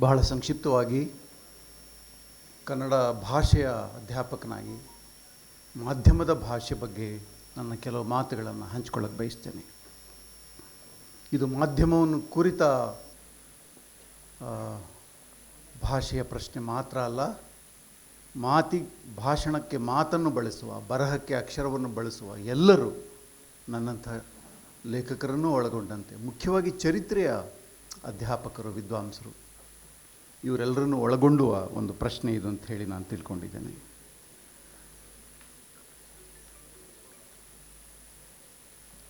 ಬಹಳ ಸಂಕ್ಷಿಪ್ತವಾಗಿ ಕನ್ನಡ ಭಾಷೆಯ ಅಧ್ಯಾಪಕನಾಗಿ ಮಾಧ್ಯಮದ ಭಾಷೆ ಬಗ್ಗೆ ನನ್ನ ಕೆಲವು ಮಾತುಗಳನ್ನು ಹಂಚ್ಕೊಳ್ಳೋಕೆ ಬಯಸ್ತೇನೆ. ಇದು ಮಾಧ್ಯಮವನ್ನು ಕುರಿತ ಭಾಷೆಯ ಪ್ರಶ್ನೆ ಮಾತ್ರ ಅಲ್ಲ, ಮಾತಿ, ಭಾಷಣಕ್ಕೆ ಮಾತನ್ನು ಬಳಸುವ, ಬರಹಕ್ಕೆ ಅಕ್ಷರವನ್ನು ಬಳಸುವ ಎಲ್ಲರೂ ನನ್ನಂಥ ಲೇಖಕರನ್ನು ಒಳಗೊಂಡಂತೆ. ಮುಖ್ಯವಾಗಿ ಚರಿತ್ರೆಯ ಅಧ್ಯಾಪಕರು, ವಿದ್ವಾಂಸರು. ಇವರೆಲ್ಲರನ್ನು ಒಳಗೊಂಡುವ ಒಂದು ಪ್ರಶ್ನೆ ಇದು ಅಂತ ಹೇಳಿ ನಾನು ತಿಳ್ಕೊಂಡಿದ್ದೇನೆ.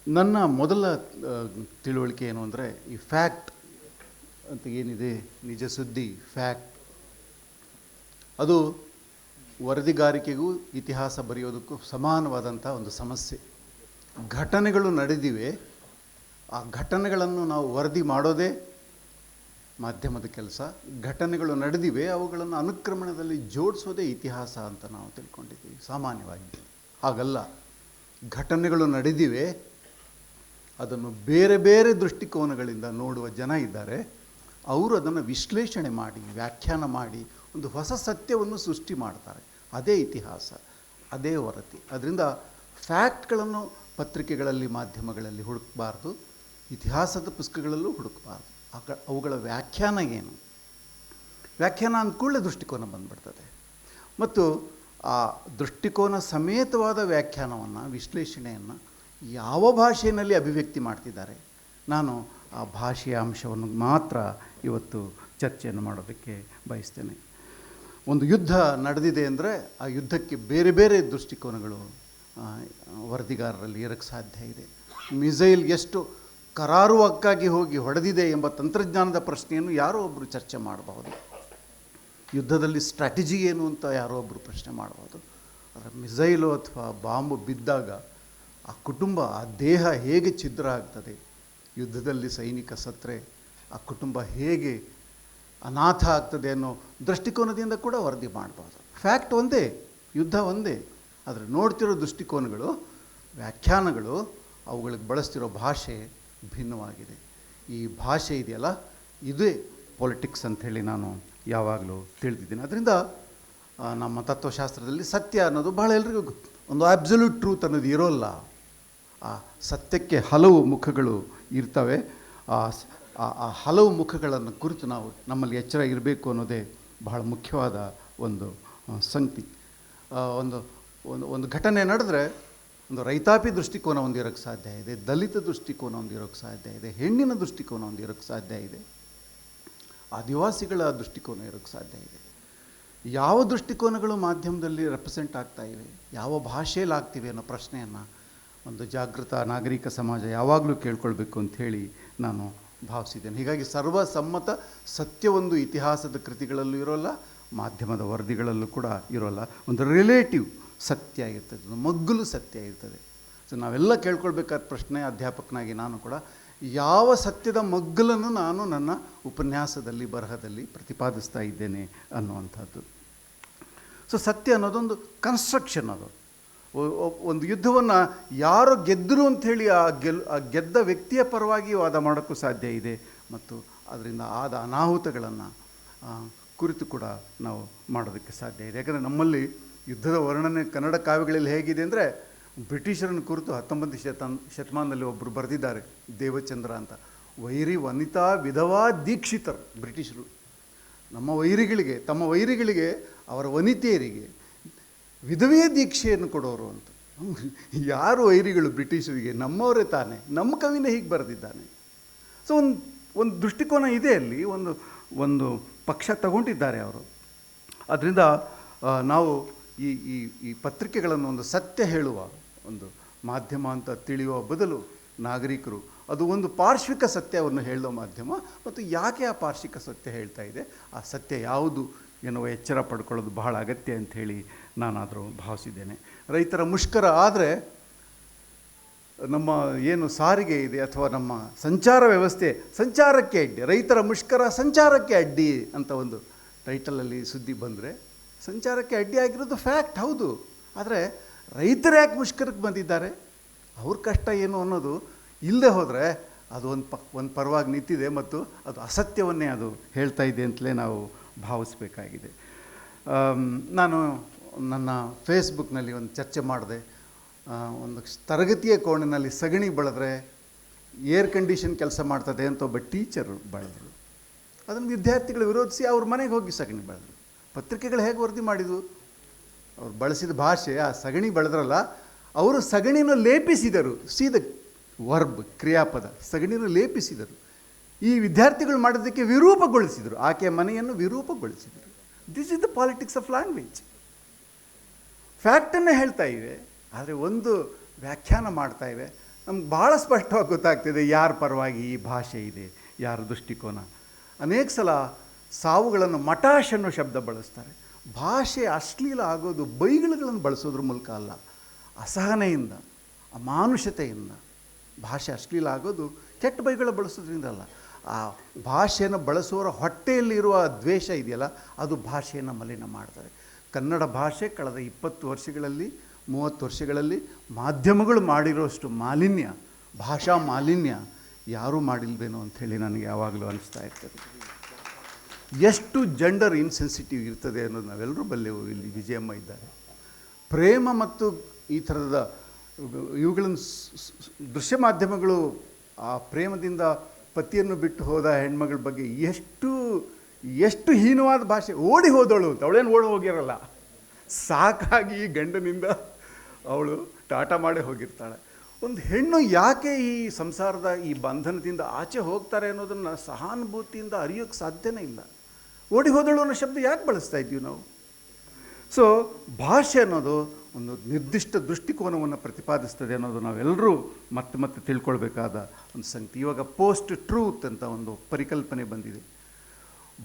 ನನ್ನ ಮೊದಲ ತಿಳುವಳಿಕೆ ಏನು ಅಂದರೆ ಈ ಫ್ಯಾಕ್ಟ್ ಅಂತ ಏನಿದೆ, ನಿಜ ಸುದ್ದಿ, ಫ್ಯಾಕ್ಟ್. ಅದು ವರದಿಗಾರಿಕೆಗೂ ಇತಿಹಾಸ ಬರೆಯೋದಕ್ಕೂ ಸಮಾನವಾದಂಥ ಒಂದು ಸಮಸ್ಯೆ. ಘಟನೆಗಳು ನಡೆದಿವೆ. ಆ ಘಟನೆಗಳನ್ನು ನಾವು ವರದಿ ಮಾಡೋದೇ ಮಾಧ್ಯಮದ ಕೆಲಸ, ಘಟನೆಗಳು ನಡೆದಿವೆ, ಅವುಗಳನ್ನು ಅನುಕ್ರಮಣದಲ್ಲಿ ಜೋಡಿಸೋದೇ ಇತಿಹಾಸ ಅಂತ ನಾವು ತಿಳ್ಕೊಂಡಿದ್ದೀವಿ, ಸಾಮಾನ್ಯವಾಗಿ. ಹಾಗಲ್ಲ, ಘಟನೆಗಳು ನಡೆದಿವೆ, ಅದನ್ನು ಬೇರೆ ಬೇರೆ ದೃಷ್ಟಿಕೋನಗಳಿಂದ ನೋಡುವ ಜನ ಇದ್ದಾರೆ, ಅವರು ಅದನ್ನು ವಿಶ್ಲೇಷಣೆ ಮಾಡಿ, ವ್ಯಾಖ್ಯಾನ ಮಾಡಿ, ಒಂದು ಹೊಸ ಸತ್ಯವನ್ನು ಸೃಷ್ಟಿ ಮಾಡ್ತಾರೆ. ಅದೇ ಇತಿಹಾಸ, ಅದೇ ವರದಿ. ಅದರಿಂದ ಫ್ಯಾಕ್ಟ್ಗಳನ್ನು ಪತ್ರಿಕೆಗಳಲ್ಲಿ, ಮಾಧ್ಯಮಗಳಲ್ಲಿ ಹುಡುಕಬಾರ್ದು, ಇತಿಹಾಸದ ಪುಸ್ತಕಗಳಲ್ಲೂ ಹುಡುಕಬಾರ್ದು. ಆಗ ಅವುಗಳ ವ್ಯಾಖ್ಯಾನ ಏನು? ವ್ಯಾಖ್ಯಾನ ಅಂದ ಕೂಡಲೇ ದೃಷ್ಟಿಕೋನ ಬಂದ್ಬಿಡ್ತದೆ. ಮತ್ತು ಆ ದೃಷ್ಟಿಕೋನ ಸಮೇತವಾದ ವ್ಯಾಖ್ಯಾನವನ್ನು, ವಿಶ್ಲೇಷಣೆಯನ್ನು ಯಾವ ಭಾಷೆಯಲ್ಲಿ ಅಭಿವ್ಯಕ್ತಿ ಮಾಡ್ತಿದ್ದಾರೆ? ನಾನು ಆ ಭಾಷೆಯ ಅಂಶವನ್ನು ಮಾತ್ರ ಇವತ್ತು ಚರ್ಚೆಯನ್ನು ಮಾಡೋದಕ್ಕೆ ಬಯಸ್ತೇನೆ. ಒಂದು ಯುದ್ಧ ನಡೆದಿದೆ ಅಂದರೆ ಆ ಯುದ್ಧಕ್ಕೆ ಬೇರೆ ಬೇರೆ ದೃಷ್ಟಿಕೋನಗಳು ವರದಿಗಾರರಲ್ಲಿ ಇರೋಕ್ಕೆ ಸಾಧ್ಯ ಇದೆ. ಮಿಸೈಲ್ ಎಷ್ಟು ಕರಾರುವಕ್ಕಾಗಿ ಹೋಗಿ ಹೊಡೆದಿದೆ ಎಂಬ ತಂತ್ರಜ್ಞಾನದ ಪ್ರಶ್ನೆಯನ್ನು ಯಾರೋ ಒಬ್ಬರು ಚರ್ಚೆ ಮಾಡಬಹುದು. ಯುದ್ಧದಲ್ಲಿ ಸ್ಟ್ರಾಟಜಿ ಏನು ಅಂತ ಯಾರೋ ಒಬ್ಬರು ಪ್ರಶ್ನೆ ಮಾಡಬಹುದು. ಆದರೆ ಮಿಸೈಲು ಅಥವಾ ಬಾಂಬು ಬಿದ್ದಾಗ ಆ ಕುಟುಂಬ, ಆ ದೇಹ ಹೇಗೆ ಛಿದ್ರ ಆಗ್ತದೆ? ಯುದ್ಧದಲ್ಲಿ ಸೈನಿಕ ಸತ್ರೆ, ಆ ಕುಟುಂಬ ಹೇಗೆ ಅನಾಥ ಆಗ್ತದೆ ಅನ್ನೋ ದೃಷ್ಟಿಕೋನದಿಂದ ಕೂಡ ವರದಿ ಮಾಡ್ಬೋದು ಫ್ಯಾಕ್ಟ್ ಒಂದೇ, ಯುದ್ಧ ಒಂದೇ. ಆದರೆ ನೋಡ್ತಿರೋ ದೃಷ್ಟಿಕೋನಗಳು, ವ್ಯಾಖ್ಯಾನಗಳು, ಅವುಗಳಿಗೆ ಬಳಸ್ತಿರೋ ಭಾಷೆ ಭಿನ್ನವಾಗಿದೆ. ಈ ಭಾಷೆ ಇದೆಯಲ್ಲ? ಇದೇ ಪೊಲಿಟಿಕ್ಸ್ ಅಂಥೇಳಿ ನಾನು ಯಾವಾಗಲೂ ತಿಳಿದಿದ್ದೀನಿ ಅದರಿಂದ ನಮ್ಮ ತತ್ವಶಾಸ್ತ್ರದಲ್ಲಿ ಸತ್ಯ ಅನ್ನೋದು ಭಾಳ ಎಲ್ರಿಗೂ ಒಂದು ಅಬ್ಸಲ್ಯೂಟ್ ಟ್ರೂತ್ ಅನ್ನೋದು ಇರೋಲ್ಲ. ಆ, ಸತ್ಯಕ್ಕೆ ಹಲವು ಮುಖಗಳು ಇರ್ತವೆ. ಆ ಹಲವು ಮುಖಗಳನ್ನು ಕುರಿತು ನಾವು ನಮ್ಮಲ್ಲಿ ಎಚ್ಚರ ಇರಬೇಕು ಅನ್ನೋದೇ ಬಹಳ ಮುಖ್ಯವಾದ ಒಂದು ಸಂಗತಿ. ಒಂದು ಒಂದು ಒಂದು ಘಟನೆ ನಡೆದ್ರೆ ಒಂದು ರೈತಾಪಿ ದೃಷ್ಟಿಕೋನ ಹೊಂದಿರೋಕ್ಕೆ ಸಾಧ್ಯ ಇದೆ, ದಲಿತ ದೃಷ್ಟಿಕೋನ ಹೊಂದಿರೋಕ್ಕೆ ಸಾಧ್ಯ ಇದೆ, ಹೆಣ್ಣಿನ ದೃಷ್ಟಿಕೋನ ಹೊಂದಿರೋಕ್ಕೆ ಸಾಧ್ಯ ಇದೆ, ಆದಿವಾಸಿಗಳ ದೃಷ್ಟಿಕೋನ ಇರೋಕ್ಕೆ ಸಾಧ್ಯ ಇದೆ. ಯಾವ ದೃಷ್ಟಿಕೋನಗಳು ಮಾಧ್ಯಮದಲ್ಲಿ ರೆಪ್ರೆಸೆಂಟ್ ಆಗ್ತಾ ಇವೆ, ಯಾವ ಭಾಷೆಯಲ್ಲಿ ಆಗ್ತಿವೆ ಅನ್ನೋ ಪ್ರಶ್ನೆಯನ್ನು ಒಂದು ಜಾಗೃತ ನಾಗರಿಕ ಸಮಾಜ ಯಾವಾಗಲೂ ಕೇಳ್ಕೊಳ್ಬೇಕು ಅಂತ ಹೇಳಿ ನಾನು ಭಾವಿಸಿದ್ದೇನೆ. ಹೀಗಾಗಿ ಸರ್ವಸಮ್ಮತ ಸತ್ಯ ಒಂದು ಇತಿಹಾಸದ ಕೃತಿಗಳಲ್ಲೂ ಇರೋಲ್ಲ, ಮಾಧ್ಯಮದ ವರದಿಗಳಲ್ಲೂ ಕೂಡ ಇರೋಲ್ಲ. ಒಂದು ರಿಲೇಟಿವ್ ಸತ್ಯ ಆಗಿರ್ತದೆ ಮಗ್ಗಲು ಸತ್ಯ ಇರ್ತದೆ. ಸೊ ನಾವೆಲ್ಲ ಕೇಳ್ಕೊಳ್ಬೇಕಾದ ಪ್ರಶ್ನೆ ಅಧ್ಯಾಪಕನಾಗಿ ನಾನು ಕೂಡ, ಯಾವ ಸತ್ಯದ ಮಗ್ಗಲನ್ನು ನಾನು ನನ್ನ ಉಪನ್ಯಾಸದಲ್ಲಿ, ಬರಹದಲ್ಲಿ ಪ್ರತಿಪಾದಿಸ್ತಾ ಇದ್ದೇನೆ ಅನ್ನುವಂಥದ್ದು. ಸೊ ಸತ್ಯ ಅನ್ನೋದೊಂದು ಕನ್ಸ್ಟ್ರಕ್ಷನ್ ಅದು. ಒಂದು ಯುದ್ಧವನ್ನು ಯಾರು ಗೆದ್ದರು ಅಂಥೇಳಿ ಆ ಗೆಲ್, ಆ ಗೆದ್ದ ವ್ಯಕ್ತಿಯ ಪರವಾಗಿ ವಾದ ಮಾಡೋಕ್ಕೂ ಸಾಧ್ಯ ಇದೆ. ಮತ್ತು ಅದರಿಂದ ಆದ ಅನಾಹುತಗಳನ್ನು ಕುರಿತು ಕೂಡ ನಾವು ಮಾಡೋದಕ್ಕೆ ಸಾಧ್ಯ ಇದೆ. ಯಾಕಂದರೆ ನಮ್ಮಲ್ಲಿ ಯುದ್ಧದ ವರ್ಣನೆ ಕನ್ನಡ ಕಾವ್ಯಗಳಲ್ಲಿ ಹೇಗಿದೆ ಅಂದರೆ ಬ್ರಿಟಿಷರನ್ನು ಕುರಿತು ಹತ್ತೊಂಬತ್ತು ಶತ ಶತಮಾನದಲ್ಲಿ ಒಬ್ಬರು ಬರೆದಿದ್ದಾರೆ, ದೇವಚಂದ್ರ ಅಂತ. ವೈರಿ ವನಿತಾ ವಿಧವಾ ದೀಕ್ಷಿತರು, ಬ್ರಿಟಿಷರು. ನಮ್ಮ ವೈರಿಗಳಿಗೆ, ತಮ್ಮ ವೈರಿಗಳಿಗೆ, ಅವರ ವನಿತೆಯರಿಗೆ ವಿಧವೇ ದೀಕ್ಷೆಯನ್ನು ಕೊಡೋರು ಅಂತ. ಯಾರು ವೈರಿಗಳು ಬ್ರಿಟಿಷರಿಗೆ? ನಮ್ಮವರೇ ತಾನೇ. ನಮ್ಮ ಕವಿನೇ ಹೀಗೆ ಬರೆದಿದ್ದಾನೆ. ಸೊ ಒಂದು ಒಂದು ದೃಷ್ಟಿಕೋನ ಇದೆ ಅಲ್ಲಿ. ಒಂದು ಒಂದು ಪಕ್ಷ ತಗೊಂಡಿದ್ದಾರೆ ಅವರು. ಅದರಿಂದ ನಾವು ಈ ಈ ಈ ಪತ್ರಿಕೆಗಳನ್ನು ಒಂದು ಸತ್ಯ ಹೇಳುವ ಒಂದು ಮಾಧ್ಯಮ ಅಂತ ತಿಳಿಯುವ ಬದಲು ನಾಗರಿಕರು, ಅದು ಒಂದು ಪಾರ್ಶ್ವಿಕ ಸತ್ಯವನ್ನು ಹೇಳುವ ಮಾಧ್ಯಮ ಮತ್ತು ಯಾಕೆ ಆ ಪಾರ್ಶ್ವಿಕ ಸತ್ಯ ಹೇಳ್ತಾ ಇದೆ, ಆ ಸತ್ಯ ಯಾವುದು ಎನ್ನುವ ಎಚ್ಚರ ಪಡ್ಕೊಳ್ಳೋದು ಬಹಳ ಅಗತ್ಯ ಅಂತ ಹೇಳಿ ನಾನಾದರೂ ಭಾವಿಸಿದ್ದೇನೆ. ರೈತರ ಮುಷ್ಕರ ಆದರೆ ನಮ್ಮ ಏನು ಸಾರಿಗೆ ಇದೆ ಅಥವಾ ನಮ್ಮ ಸಂಚಾರ ವ್ಯವಸ್ಥೆ ಸಂಚಾರಕ್ಕೆ ಅಡ್ಡಿ, ರೈತರ ಮುಷ್ಕರ ಸಂಚಾರಕ್ಕೆ ಅಡ್ಡಿ ಅಂತ ಒಂದು ಟೈಟಲಲ್ಲಿ ಸುದ್ದಿ ಬಂದರೆ ಸಂಚಾರಕ್ಕೆ ಅಡ್ಡಿಯಾಗಿರೋದು ಫ್ಯಾಕ್ಟ್ ಹೌದು. ಆದರೆ ರೈತರು ಯಾಕೆ ಮುಷ್ಕರಕ್ಕೆ ಬಂದಿದ್ದಾರೆ? ಅವ್ರ ಕಷ್ಟ ಏನು ಅನ್ನೋದು ಇಲ್ಲದೆ ಹೋದರೆ ಅದು ಒಂದು ಪ, ಒಂದು ಪರವಾಗಿ ನಿಂತಿದೆ ಮತ್ತು ಅದು ಅಸತ್ಯವನ್ನೇ ಅದು ಹೇಳ್ತಾ ಇದೆ ಅಂತಲೇ ನಾವು ಭಾವಿಸಬೇಕಾಗಿದೆ. ನಾನು ನನ್ನ ಫೇಸ್ಬುಕ್ನಲ್ಲಿ ಒಂದು ಚರ್ಚೆ ಮಾಡಿದೆ. ಒಂದು ತರಗತಿಯ ಕೋಣೆಯಲ್ಲಿ ಸಗಣಿ ಬೆಳೆದ್ರೆ ಏರ್ ಕಂಡೀಷನ್ ಕೆಲಸ ಮಾಡ್ತದೆ ಅಂತ ಒಬ್ಬ ಟೀಚರು ಬೆಳೆದರು. ಅದನ್ನು ವಿದ್ಯಾರ್ಥಿಗಳು ವಿರೋಧಿಸಿ ಅವ್ರ ಮನೆಗೆ ಹೋಗಿ ಸಗಣಿ ಬೆಳೆದರು. ಪತ್ರಿಕೆಗಳು ಹೇಗೆ ವರದಿ ಮಾಡಿದ್ವು? ಅವ್ರು ಬಳಸಿದ ಭಾಷೆ, ಆ ಸಗಣಿ ಬಳದ್ರಲ್ಲ, ಅವರು ಸಗಣಿನ ಲೇಪಿಸಿದರು. ಸೀದ ವರ್ಬ್, ಕ್ರಿಯಾಪದ, ಸಗಣಿನ ಲೇಪಿಸಿದರು. ಈ ವಿದ್ಯಾರ್ಥಿಗಳು ಮಾಡಿದ್ದಕ್ಕೆ ವಿರೂಪಗೊಳಿಸಿದರು. ಆಕೆಯ ಮನೆಯನ್ನು ವಿರೂಪಗೊಳಿಸಿದರು. This is the politics of language ಫ್ಯಾಕ್ಟನ್ನೇ ಹೇಳ್ತಾ ಇವೆ, ಆದರೆ ಒಂದು ವ್ಯಾಖ್ಯಾನ ಮಾಡ್ತಾ ಇವೆ. ನಮ್ಗೆ ಭಾಳ ಸ್ಪಷ್ಟವಾಗಿ ಗೊತ್ತಾಗ್ತಿದೆ, ಯಾರ ಪರವಾಗಿ ಈ ಭಾಷೆ ಇದೆ, ಯಾರ ದೃಷ್ಟಿಕೋನ. ಅನೇಕ ಸಲ ಸಾವುಗಳನ್ನು ಮಟಾಶ್ ಅನ್ನೋ ಶಬ್ದ ಬಳಸ್ತಾರೆ. ಭಾಷೆ ಅಶ್ಲೀಲ ಆಗೋದು ಬೈಗಳುಗಳನ್ನು ಬಳಸೋದ್ರ ಮೂಲಕ ಅಲ್ಲ. ಅಸಹನೆಯಿಂದ, ಅಮಾನುಷತೆಯಿಂದ ಭಾಷೆ ಅಶ್ಲೀಲ ಆಗೋದು ಕೆಟ್ಟ ಬೈಗಳು ಬಳಸೋದ್ರಿಂದ ಅಲ್ಲ. ಆ ಭಾಷೆಯನ್ನು ಬಳಸುವವರ ಹೊಟ್ಟೆಯಲ್ಲಿರುವ ದ್ವೇಷ ಇದೆಯಲ್ಲ, ಅದು ಭಾಷೆಯನ್ನು ಮಲಿನ ಮಾಡ್ತಾರೆ ಕನ್ನಡ ಭಾಷೆ ಕಳೆದ ಇಪ್ಪತ್ತು ವರ್ಷಗಳಲ್ಲಿ, ಮೂವತ್ತು ವರ್ಷಗಳಲ್ಲಿ ಮಾಧ್ಯಮಗಳು ಮಾಡಿರೋಷ್ಟು ಮಾಲಿನ್ಯ, ಭಾಷಾ ಮಾಲಿನ್ಯ ಯಾರೂ ಮಾಡಿಲ್ವೇನೋ ಅಂಥೇಳಿ ನನಗೆ ಯಾವಾಗಲೂ ಅನಿಸ್ತಾ ಇರ್ತದೆ. ಎಷ್ಟು ಜೆಂಡರ್ ಇನ್ಸೆನ್ಸಿಟಿವ್ ಇರ್ತದೆ ಅನ್ನೋದು ನಾವೆಲ್ಲರೂ ಬಲ್ಲೆವು. ಇಲ್ಲಿ ವಿಜಯಮ್ಮ ಇದ್ದಾರೆ. ಪ್ರೇಮ ಮತ್ತು ಈ ಥರದ ಇವುಗಳನ್ನು ದೃಶ್ಯ ಮಾಧ್ಯಮಗಳು ಆ ಪ್ರೇಮದಿಂದ ಪತಿಯನ್ನು ಬಿಟ್ಟು ಹೋದ ಹೆಣ್ಮಗಳ ಬಗ್ಗೆ ಎಷ್ಟು ಎಷ್ಟು ಹೀನವಾದ ಭಾಷೆ. ಓಡಿ ಹೋದವಳು ಅಂತ. ಅವಳೇನು ಓಡಿ ಹೋಗಿರಲ್ಲ. ಸಾಕಾಗಿ ಗಂಡನಿಂದ ಅವಳು ಟಾಟ ಮಾಡೇ ಹೋಗಿರ್ತಾಳೆ. ಒಂದು ಹೆಣ್ಣು ಯಾಕೆ ಈ ಸಂಸಾರದ ಈ ಬಂಧನದಿಂದ ಆಚೆ ಹೋಗ್ತಾರೆ ಅನ್ನೋದನ್ನು ಸಹಾನುಭೂತಿಯಿಂದ ಅರಿಯೋಕ್ಕೆ ಸಾಧ್ಯನೇ ಇಲ್ಲ. ಓಡಿ ಹೋದಳು ಅನ್ನೋ ಶಬ್ದ ಯಾಕೆ ಬಳಸ್ತಾ ಇದ್ದೀವಿ ನಾವು? ಸೊ ಭಾಷೆ ಅನ್ನೋದು ಒಂದು ನಿರ್ದಿಷ್ಟ ದೃಷ್ಟಿಕೋನವನ್ನು ಪ್ರತಿಪಾದಿಸ್ತದೆ ಅನ್ನೋದು ನಾವೆಲ್ಲರೂ ಮತ್ತೆ ಮತ್ತೆ ತಿಳ್ಕೊಳ್ಬೇಕಾದ ಒಂದು ಸಂಗತಿ. ಇವಾಗ ಪೋಸ್ಟ್ ಟ್ರೂತ್ ಅಂತ ಒಂದು ಪರಿಕಲ್ಪನೆ ಬಂದಿದೆ.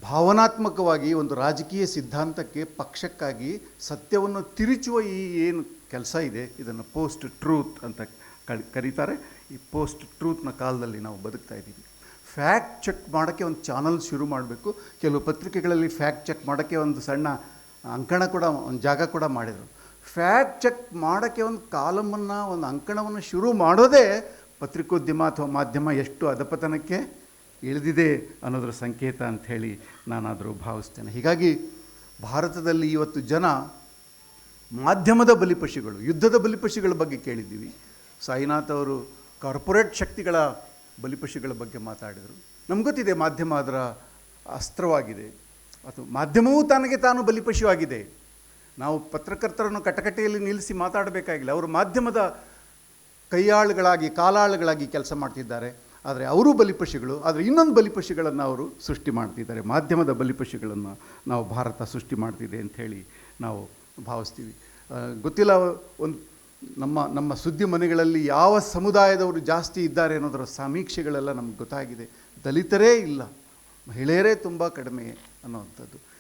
ಭಾವನಾತ್ಮಕವಾಗಿ ಒಂದು ರಾಜಕೀಯ ಸಿದ್ಧಾಂತಕ್ಕೆ ಪಕ್ಷಕ್ಕಾಗಿ ಸತ್ಯವನ್ನು ತಿರುಚುವ ಈ ಏನು ಕೆಲಸ ಇದೆ, ಇದನ್ನು ಪೋಸ್ಟ್ ಟ್ರೂತ್ ಅಂತ ಕರಿತಾರೆ. ಈ ಪೋಸ್ಟ್ ಟ್ರೂತ್ನ ಕಾಲದಲ್ಲಿ ನಾವು ಬದುಕ್ತಾ ಇದ್ದೀವಿ. ಫ್ಯಾಕ್ಟ್ ಚೆಕ್ ಮಾಡೋಕ್ಕೆ ಒಂದು ಚಾನಲ್ ಶುರು ಮಾಡಬೇಕು. ಕೆಲವು ಪತ್ರಿಕೆಗಳಲ್ಲಿ ಫ್ಯಾಕ್ಟ್ ಚೆಕ್ ಮಾಡೋಕ್ಕೆ ಒಂದು ಸಣ್ಣ ಅಂಕಣ ಕೂಡ, ಒಂದು ಜಾಗ ಕೂಡ ಮಾಡಿದರು. ಫ್ಯಾಕ್ಟ್ ಚೆಕ್ ಮಾಡೋಕ್ಕೆ ಒಂದು ಕಾಲಮನ್ನು, ಒಂದು ಅಂಕಣವನ್ನು ಶುರು ಮಾಡೋದೇ ಪತ್ರಿಕೋದ್ಯಮ ಅಥವಾ ಮಾಧ್ಯಮ ಎಷ್ಟು ಅಧಪತನಕ್ಕೆ ಇಳಿದಿದೆ ಅನ್ನೋದರ ಸಂಕೇತ ಅಂಥೇಳಿ ನಾನಾದರೂ ಭಾವಿಸ್ತೇನೆ. ಹೀಗಾಗಿ ಭಾರತದಲ್ಲಿ ಇವತ್ತು ಜನ ಮಾಧ್ಯಮದ ಬಲಿಪಶುಗಳು, ಯುದ್ಧದ ಬಲಿಪಶುಗಳ ಬಗ್ಗೆ ಕೇಳಿದ್ದೀವಿ. ಸಾಯಿನಾಥ್ ಅವರು ಕಾರ್ಪೊರೇಟ್ ಶಕ್ತಿಗಳ ಬಲಿಪಶುಗಳ ಬಗ್ಗೆ ಮಾತಾಡಿದರು. ನಮ್ಗೆ ಗೊತ್ತಿದೆ ಮಾಧ್ಯಮ ಅದರ ಅಸ್ತ್ರವಾಗಿದೆ. ಅಥವಾ ಮಾಧ್ಯಮವೂ ತನಗೆ ತಾನು ಬಲಿಪಶು ಆಗಿದೆ ನಾವು ಪತ್ರಕರ್ತರನ್ನು ಕಟಕಟೆಯಲ್ಲಿ ನಿಲ್ಲಿಸಿ ಮಾತಾಡಬೇಕಾಗಿಲ್ಲ. ಅವರು ಮಾಧ್ಯಮದ ಕೈಯಾಳುಗಳಾಗಿ, ಕಾಲಾಳುಗಳಾಗಿ ಕೆಲಸ ಮಾಡ್ತಿದ್ದಾರೆ. ಆದರೆ ಅವರೂ ಬಲಿಪಶುಗಳು, ಆದರೆ ಇನ್ನೊಂದು ಬಲಿಪಶುಗಳನ್ನು ಅವರು ಸೃಷ್ಟಿ ಮಾಡ್ತಿದ್ದಾರೆ. ಮಾಧ್ಯಮದ ಬಲಿಪಶುಗಳನ್ನು ನಾವು ಭಾರತ ಸೃಷ್ಟಿ ಮಾಡ್ತಿದೆ ಅಂಥೇಳಿ ನಾವು ಭಾವಿಸ್ತೀವಿ. ಗೊತ್ತಿಲ್ಲ, ಒಂದು ನಮ್ಮ ನಮ್ಮ ಸುದ್ದಿ ಮನೆಗಳಲ್ಲಿ ಯಾವ ಸಮುದಾಯದವರು ಜಾಸ್ತಿ ಇದ್ದಾರೆ ಅನ್ನೋದರ ಸಮೀಕ್ಷೆಗಳೆಲ್ಲ ನಮ್ಗೆ ಗೊತ್ತಾಗಿದೆ. ದಲಿತರೇ ಇಲ್ಲ, ಮಹಿಳೆಯರೇ ತುಂಬ ಕಡಿಮೆ ಅನ್ನೋವಂಥದ್ದು.